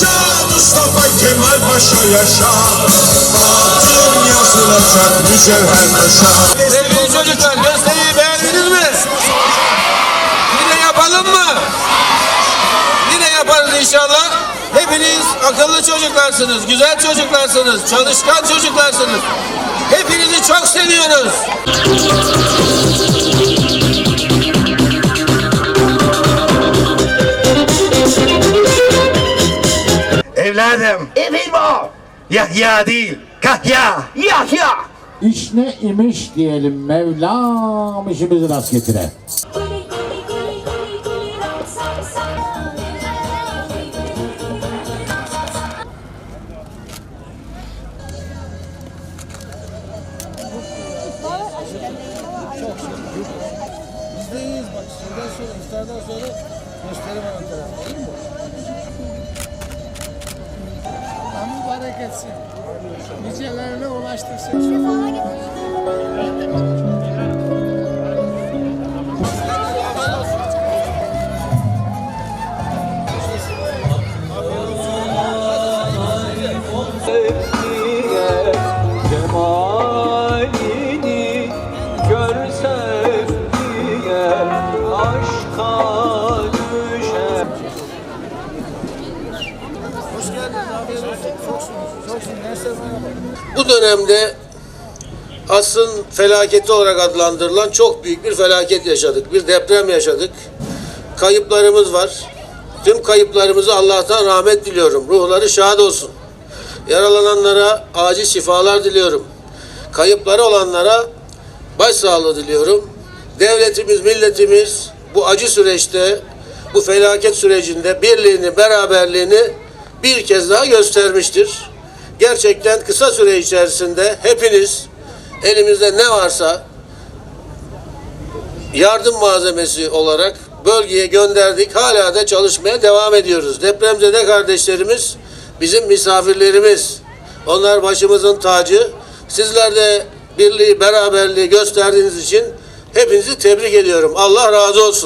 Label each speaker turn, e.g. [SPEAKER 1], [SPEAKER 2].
[SPEAKER 1] yaşa Mustafa Kemal Paşa yaşa Altın yazılacak mücevher taşa
[SPEAKER 2] Sevgili çocuklar gösteriyi beğendiniz mi? Yine yapalım mı? Yine yaparız inşallah. Hepiniz akıllı çocuklarsınız, güzel çocuklarsınız, çalışkan çocuklarsınız. Hepinizi çok seviyoruz.
[SPEAKER 3] Evladım.
[SPEAKER 4] Efendim o.
[SPEAKER 3] Yahya değil. Kahya.
[SPEAKER 4] Yahya.
[SPEAKER 5] İş ne imiş diyelim Mevlam işimizi rast getire.
[SPEAKER 6] Bizdeyiz bak şeyden sonra iftardan sonra gösterim ana tarafta değil mübarek etsin. Nicelerine ulaştırsın.
[SPEAKER 7] Cemalini
[SPEAKER 2] Bu dönemde asrın felaketi olarak adlandırılan çok büyük bir felaket yaşadık. Bir deprem yaşadık. Kayıplarımız var. Tüm kayıplarımızı Allah'tan rahmet diliyorum. Ruhları şad olsun. Yaralananlara acil şifalar diliyorum. Kayıpları olanlara başsağlığı diliyorum. Devletimiz, milletimiz bu acı süreçte, bu felaket sürecinde birliğini, beraberliğini bir kez daha göstermiştir. Gerçekten kısa süre içerisinde hepiniz elimizde ne varsa yardım malzemesi olarak bölgeye gönderdik. Hala da çalışmaya devam ediyoruz. Depremzede kardeşlerimiz bizim misafirlerimiz. Onlar başımızın tacı. Sizler de birliği, beraberliği gösterdiğiniz için hepinizi tebrik ediyorum. Allah razı olsun.